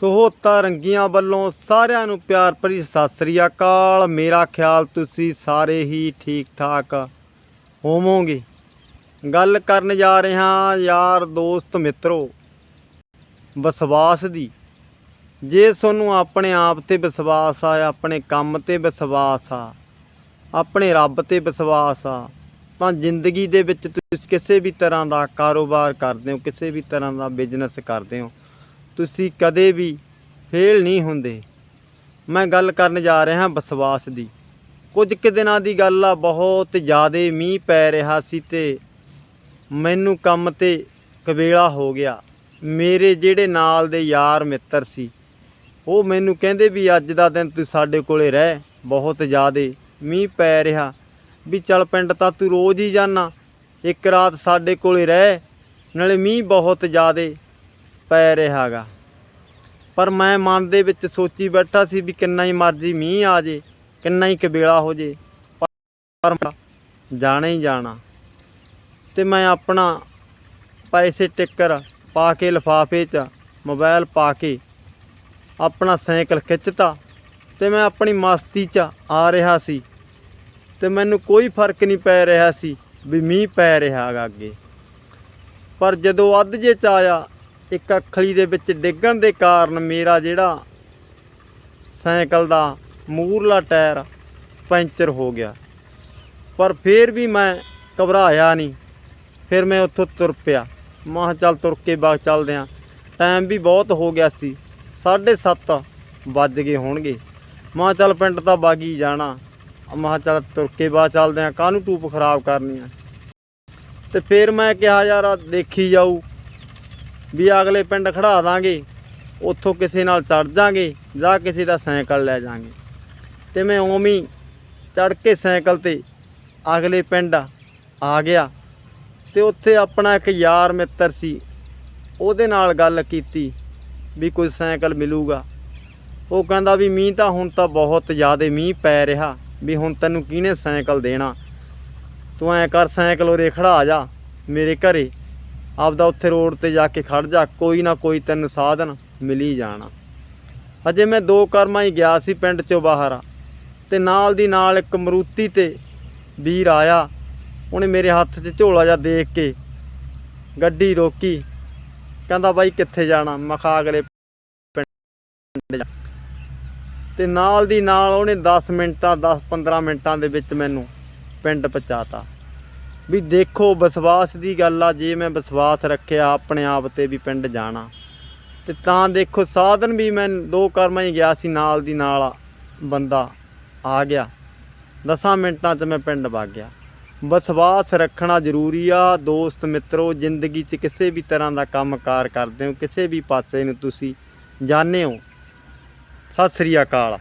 ਸਹੋਤਾ ਰੰਗੀਆਂ ਵੱਲੋਂ ਸਾਰਿਆਂ ਨੂੰ ਪਿਆਰ ਭਰੀ ਸਤਿ ਸ੍ਰੀ ਅਕਾਲ। ਮੇਰਾ ਖਿਆਲ ਤੁਸੀਂ ਸਾਰੇ ਹੀ ਠੀਕ ਠਾਕ ਹੋਵੋਗੇ। ਗੱਲ ਕਰਨ ਜਾ ਰਹੇ ਹਾਂ ਯਾਰ ਦੋਸਤ ਮਿੱਤਰੋ, ਵਿਸ਼ਵਾਸ ਦੀ। ਜੇ ਤੁਹਾਨੂੰ ਆਪਣੇ ਆਪ ਤੇ ਵਿਸ਼ਵਾਸ ਆ, ਆਪਣੇ ਕੰਮ ਤੇ ਵਿਸ਼ਵਾਸ ਆ, ਆਪਣੇ ਰੱਬ ਤੇ ਵਿਸ਼ਵਾਸ ਆ, ਤਾਂ ਜ਼ਿੰਦਗੀ ਦੇ ਵਿੱਚ ਤੁਸੀਂ ਕਿਸੇ ਵੀ ਤਰ੍ਹਾਂ ਦਾ ਕਾਰੋਬਾਰ ਕਰਦੇ ਹੋ, ਕਿਸੇ ਵੀ ਤਰ੍ਹਾਂ ਦਾ ਬਿਜ਼ਨਸ ਕਰਦੇ ਹੋ। ਤੁਸੀਂ ਕਦੇ ਵੀ ਫੇਲ ਨਹੀਂ ਹੁੰਦੇ। ਮੈਂ ਗੱਲ ਕਰਨ ਜਾ ਰਿਹਾ ਵਿਸ਼ਵਾਸ ਦੀ। ਕੁਝ ਕੁ ਦਿਨਾਂ ਦੀ ਗੱਲ ਆ, ਬਹੁਤ ਜ਼ਿਆਦਾ ਮੀਂਹ ਪੈ ਰਿਹਾ ਸੀ ਤੇ ਮੈਨੂੰ ਕੰਮ ਤੇ ਕਵੇਲਾ ਹੋ ਗਿਆ। ਮੇਰੇ ਜਿਹੜੇ ਨਾਲ ਦੇ ਯਾਰ ਮਿੱਤਰ ਸੀ, ਉਹ ਮੈਨੂੰ ਕਹਿੰਦੇ ਵੀ ਅੱਜ ਦਾ ਦਿਨ ਤੂੰ ਸਾਡੇ ਕੋਲੇ ਰਹਿ। ਬਹੁਤ ਜ਼ਿਆਦਾ ਮੀਂਹ ਪੈ ਰਿਹਾ। ਵੀ ਚੱਲ ਪਿੰਡ ਤਾਂ ਤੂੰ ਰੋਜ਼ ਹੀ ਜਾਣਾ ਇੱਕ ਰਾਤ ਸਾਡੇ ਕੋਲੇ ਰਹਿ। ਨਾਲੇ ਮੀਂਹ ਬਹੁਤ ਜ਼ਿਆਦਾ ਪੈ ਰਿਹਾਗਾ ਪਰ ਮੈਂ ਮਨ ਦੇ ਵਿੱਚ ਸੋਚੀ ਬੈਠਾ ਸੀ ਵੀ ਕਿੰਨਾ ਹੀ ਮਰਜ਼ੀ ਮੀਂਹ ਆ ਜੇ, ਕਿੰਨਾ ਹੀ ਕਬੇਲਾ ਹੋ ਜੇ, ਪਰ ਜਾਣਾ ਹੀ ਜਾਣਾ। ਤੇ ਮੈਂ ਆਪਣਾ ਪੈਸੇ ਟਿੱਕਰ ਪਾ ਕੇ ਲਿਫਾਫੇ 'ਚ ਮੋਬਾਈਲ ਪਾ ਕੇ ਆਪਣਾ ਸਾਈਕਲ ਖਿੱਚਤਾ ਤੇ ਮੈਂ ਆਪਣੀ ਮਸਤੀ 'ਚ ਆ ਰਿਹਾ ਸੀ। ਤੇ ਮੈਨੂੰ ਕੋਈ ਫ਼ਰਕ ਨਹੀਂ ਪੈ ਰਿਹਾ ਸੀ ਵੀ ਮੀਂਹ ਪੈ ਰਿਹਾ ਹੈਗਾ ਅੱਗੇ। ਪਰ ਜਦੋਂ ਅੱਧ ਜੇ ਚ ਆਇਆ ਇੱਕ ਅੱਖਲੀ ਦੇ ਵਿੱਚ ਡਿੱਗਣ ਦੇ ਕਾਰਨ ਮੇਰਾ ਜਿਹੜਾ ਸਾਈਕਲ ਦਾ ਮੂਰਲਾ ਟਾਇਰ ਪੈਂਚਰ ਹੋ ਗਿਆ। ਪਰ ਫਿਰ ਵੀ ਮੈਂ ਘਬਰਾਇਆ ਨਹੀਂ। ਫਿਰ ਮੈਂ ਉੱਥੋਂ ਤੁਰ ਪਿਆ। ਮੈਂ ਚੱਲ ਤੁਰ ਕੇ ਬਾਗ ਚੱਲਦੇ ਆਂ ਟਾਈਮ ਵੀ ਬਹੁਤ ਹੋ ਗਿਆ ਸੀ। 7:30 ਵੱਜ ਗਏ ਹੋਣਗੇ। ਮੈਂ ਚੱਲ ਪਿੰਡ ਤਾਂ ਬਾਗੀ ਜਾਣਾ। ਮੈਂ ਚੱਲ ਤੁਰ ਕੇ ਬਾਅਦ ਚੱਲਦੇ ਆਂ ਕਾਹਨੂੰ ਟੂਪ ਖਰਾਬ ਕਰਨੀ ਆ? ਤੇ ਫਿਰ ਮੈਂ ਕਿਹਾ ਯਾਰ ਦੇਖੀ ਜਾਊ। ਵੀ ਅਗਲੇ ਪਿੰਡ ਖੜਾ ਦਾਂਗੇ, ਉੱਥੋਂ ਕਿਸੇ ਨਾਲ ਚੜ ਜਾਾਂਗੇ, ਜਾਂ ਕਿਸੇ ਦਾ ਸਾਈਕਲ ਲੈ ਜਾਾਂਗੇ। ਤੇ ਮੈਂ ਉਵੇਂ ਚੜ ਕੇ ਸਾਈਕਲ ਤੇ ਅਗਲੇ ਪਿੰਡ ਆ ਗਿਆ ਤੇ ਉੱਥੇ ਆਪਣਾ ਇੱਕ ਯਾਰ ਮਿੱਤਰ ਸੀ, ਉਹਦੇ ਨਾਲ ਗੱਲ ਕੀਤੀ ਵੀ ਕੋਈ ਸਾਈਕਲ ਮਿਲੂਗਾ। ਉਹ ਕਹਿੰਦਾ ਵੀ ਮੀਂਹ ਤਾਂ ਹੁਣ ਤਾਂ ਬਹੁਤ ਜ਼ਿਆਦਾ ਮੀਂਹ ਪੈ ਰਿਹਾ, ਵੀ ਹੁਣ ਤੈਨੂੰ ਕਿਹਨੇ ਸਾਈਕਲ ਦੇਣਾ? ਤੂੰ ਐਂ ਕਰ, ਸਾਈਕਲ ਉਰੇ ਖੜਾ ਜਾ ਮੇਰੇ ਘਰੇ। ਆਪਦਾ ਉੱਥੇ ਰੋਡ ਤੇ ਜਾ ਕੇ ਖੜ ਜਾ, ਕੋਈ ਨਾ ਕੋਈ ਤੈਨੂੰ ਸਾਧਨ ਮਿਲੀ ਜਾਣਾ। ਅਜੇ ਮੈਂ ਦੋ ਕਰਮਾਂ ਹੀ ਗਿਆ ਸੀ ਪਿੰਡ ਚੋਂ ਬਾਹਰ, ਤੇ ਨਾਲ ਦੀ ਨਾਲ ਇੱਕ ਮਰੂਤੀ ਤੇ ਵੀਰ ਆਇਆ। ਉਹਨੇ ਮੇਰੇ ਹੱਥ 'ਚ ਝੋਲਾ ਜਿਹਾ ਦੇਖ ਕੇ ਗੱਡੀ ਰੋਕੀ। ਕਹਿੰਦਾ, ਬਾਈ, ਕਿੱਥੇ ਜਾਣਾ? ਮੈਂ ਕਿਹਾ, ਅਗਲੇ ਪਿੰਡ ਜਾ। ਤੇ ਨਾਲ ਦੀ ਨਾਲ ਉਹਨੇ 10 ਮਿੰਟਾਂ 10-15 ਮਿੰਟਾਂ ਦੇ ਵਿੱਚ ਮੈਨੂੰ ਪਿੰਡ ਪਹੁੰਚਾਤਾ। ਵੀ ਦੇਖੋ ਵਿਸ਼ਵਾਸ ਦੀ ਗੱਲ ਆ, ਜੇ ਮੈਂ ਵਿਸ਼ਵਾਸ ਰੱਖਿਆ ਆਪਣੇ ਆਪ ਤੇ ਵੀ ਪਿੰਡ ਜਾਣਾ। ਤੇ ਤਾਂ ਦੇਖੋ ਸਾਧਨ ਵੀ ਮੈਂ ਦੋ ਕਰਮਾਂ ਹੀ ਗਿਆ ਸੀ, ਨਾਲ ਦੀ ਨਾਲ ਬੰਦਾ ਆ ਗਿਆ। 10 ਮਿੰਟਾਂ 'ਚ ਮੈਂ ਪਿੰਡ ਵਗ ਗਿਆ। ਵਿਸ਼ਵਾਸ ਰੱਖਣਾ ਜ਼ਰੂਰੀ ਆ, ਦੋਸਤ ਮਿੱਤਰੋ, ਜ਼ਿੰਦਗੀ 'ਚ ਕਿਸੇ ਵੀ ਤਰ੍ਹਾਂ ਦਾ ਕੰਮਕਾਰ ਕਰਦੇ ਹੋ, ਕਿਸੇ ਵੀ ਪਾਸੇ ਨੂੰ ਤੁਸੀਂ ਜਾਣਦੇ ਹੋ। ਸਤਿ ਸ੍ਰੀ ਅਕਾਲ।